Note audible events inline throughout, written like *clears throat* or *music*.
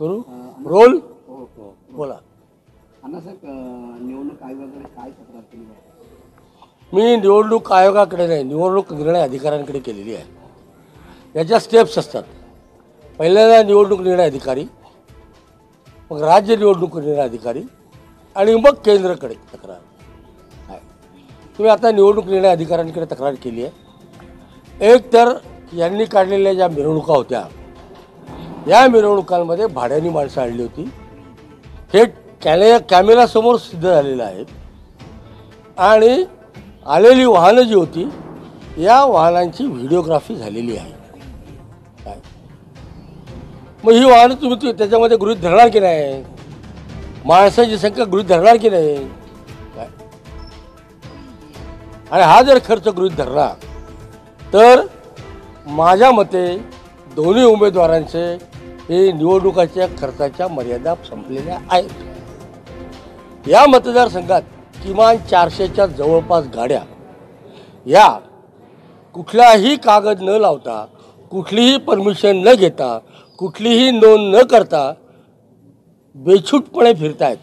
करू? रोल? हो हो. बोला. अण्णासाहेब अं, निवडणूक आयोगाकडे काय तक्रार केली बरं? मी निवडणूक आयोगाकडे नाही निवडणूक निर्णय अधिकाऱ्यांकडे केलेली आहे. याच्या स्टेप्स असतात. पहिल्यांदा निवडणूक निर्णय अधिकारी मग राज्य निवडणूक निर्णय अधिकारी आणि मग केंद्राकडे तक्रार आहे. तुम्ही आता निवडणूक निर्णय अधिकाऱ्यांकडे तक्रार केली आहे. एक तर यांनी काढलेल्या ज्या मिरवणुका होत्या या मिरवणुकांमध्ये भाड्यानी माणसं आणली होती. हे कॅमे कॅमेरासमोर सिद्ध झालेलं आहे. आणि आलेली वाहनं जी होती या वाहनांची व्हिडिओग्राफी झालेली आहे. काय मग ही वाहनं तुम्ही त्याच्यामध्ये गृहीत धरणार की नाही? माणसाची संख्या गृहीत धरणार की नाही? काय आणि हा जर खर्च गृहीत धरला तर माझ्या मते दोन्ही उमेदवारांचे हे निवडणुकाच्या खर्चाच्या मर्यादा संपलेल्या आहेत. या मतदारसंघात किमान चारशेच्या जवळपास गाड्या या कुठलाही कागद न लावता कुठलीही परमिशन न घेता कुठलीही नोंद न करता बेछूटपणे फिरतायत.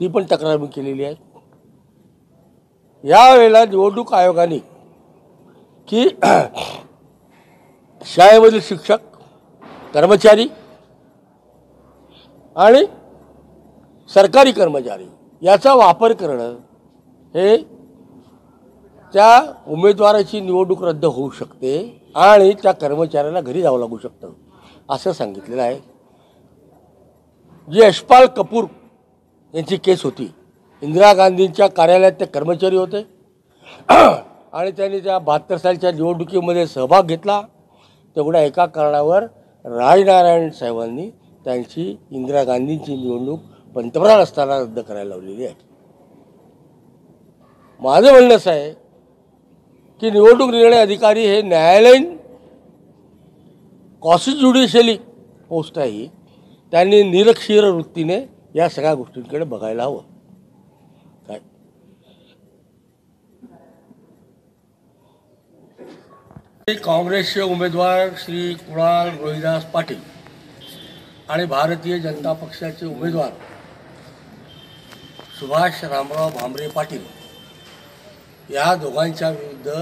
ती पण तक्रार मी केलेली आहे. यावेळेला निवडणूक आयोगाने की *clears throat* शाळेमधील शिक्षक कर्मचारी आणि सरकारी कर्मचारी याचा वापर करणं हे त्या उमेदवाराची निवडणूक रद्द होऊ शकते आणि त्या कर्मचाऱ्याला घरी जावं लागू शकतं. असं सांगितलेलं आहे. जी यशपाल कपूर यांची केस होती. इंदिरा गांधींच्या कार्यालयात ते कर्मचारी होते. आणि त्यांनी त्या बहात्तर सालच्या निवडणुकीमध्ये सहभाग घेतला. तेवढ्या एका कारणावर राजनारायण साहेबांनी त्यांची इंदिरा गांधींची निवडणूक पंतप्रधान असताना रद्द करायला लावलेली आहे माझं म्हणणं असं आहे की निवडणूक निर्णय अधिकारी हे न्यायालयीन कॉन्स्टिट्युडिशियली पोस्ट आहे ही. त्यांनी निरक्षीर वृत्तीने या सगळ्या गोष्टींकडे बघायला हवं काँग्रेसचे उमेदवार श्री कुणाल रोहिदास पाटील आणि भारतीय जनता पक्षाचे उमेदवार सुभाष रामराव भांबरे पाटील या दोघांच्या विरुद्ध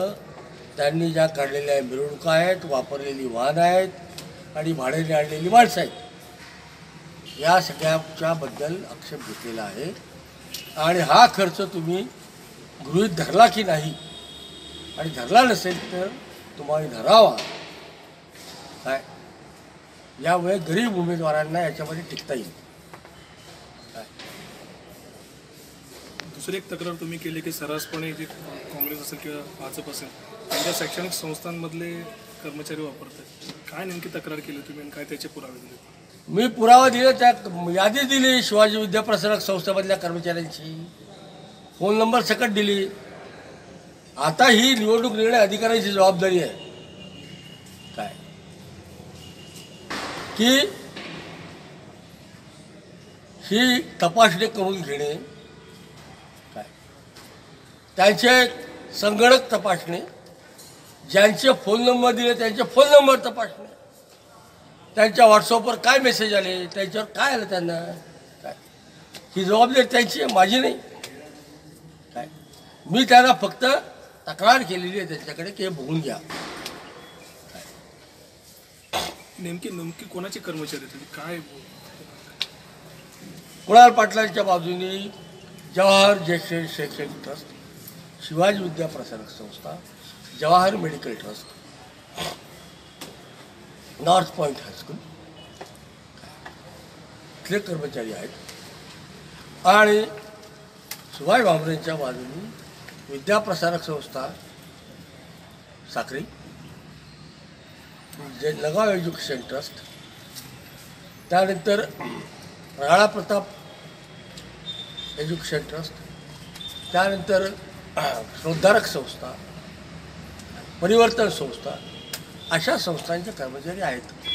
त्यांनी ज्या काढलेल्या मिरवणुका आहेत वापरलेली वाहनं आहेत आणि भाड्याने आणलेली माणसं आहेत या सगळ्याच्याबद्दल आक्षेप घेतलेला आहे. आणि हा खर्च तुम्ही गृहीत धरला की नाही आणि धरला नसेल तर तुम्हाला धरावा. काय? यामुळे गरीब उमेदवारांना याच्यामध्ये टिकता येईल. दुसरी एक तक्रार तुम्ही केली की सर्रासपणे जे काँग्रेस असेल किंवा भाजप असेल त्यांच्या शैक्षणिक संस्थांमधले कर्मचारी वापरतात. काय नेमकी तक्रार केली तुम्ही आणि काय त्याचे पुरावे दिले? मी पुरावा दिला त्या यादी दिली शिवाजी विद्याप्रसारक संस्थेमधल्या कर्मचाऱ्यांची. फोन नंबर सकट दिली. आता ही निवडणूक निर्णय अधिकाऱ्यांची जबाबदारी आहे. काय? की ही तपासणी करून घेणे. काय? त्यांचे संगणक तपासणे ज्यांचे फोन नंबर दिले त्यांचे फोन नंबर तपासणे त्यांच्या व्हॉट्सअपवर काय मेसेज आले त्यांच्यावर काय आलं त्यांना? काय? ही जबाबदारी त्यांची आहे माझी नाही. काय? मी त्यांना फक्त तक्रार केलेली आहे त्यांच्याकडे की हे बघून घ्या. नेमकी नेमकी कोणाचे कर्मचारी आहेत? काय कुणाल पाटलांच्या बाजूने जवाहर जयश्री शैक्षणिक trust Shivaji Vidyaprasarak Sanstha Jawahar medical trust north point high school इथले कर्मचारी आहेत. आणि सुभाष भामरेंच्या बाजूने विद्याप्रसारक संस्था साखरी जे लगाव एज्युकेशन ट्रस्ट त्यानंतर राळा प्रताप एज्युकेशन ट्रस्ट त्यानंतर श्रोद्धारक संस्था परिवर्तन संस्था अशा संस्थांचे कर्मचारी आहेत.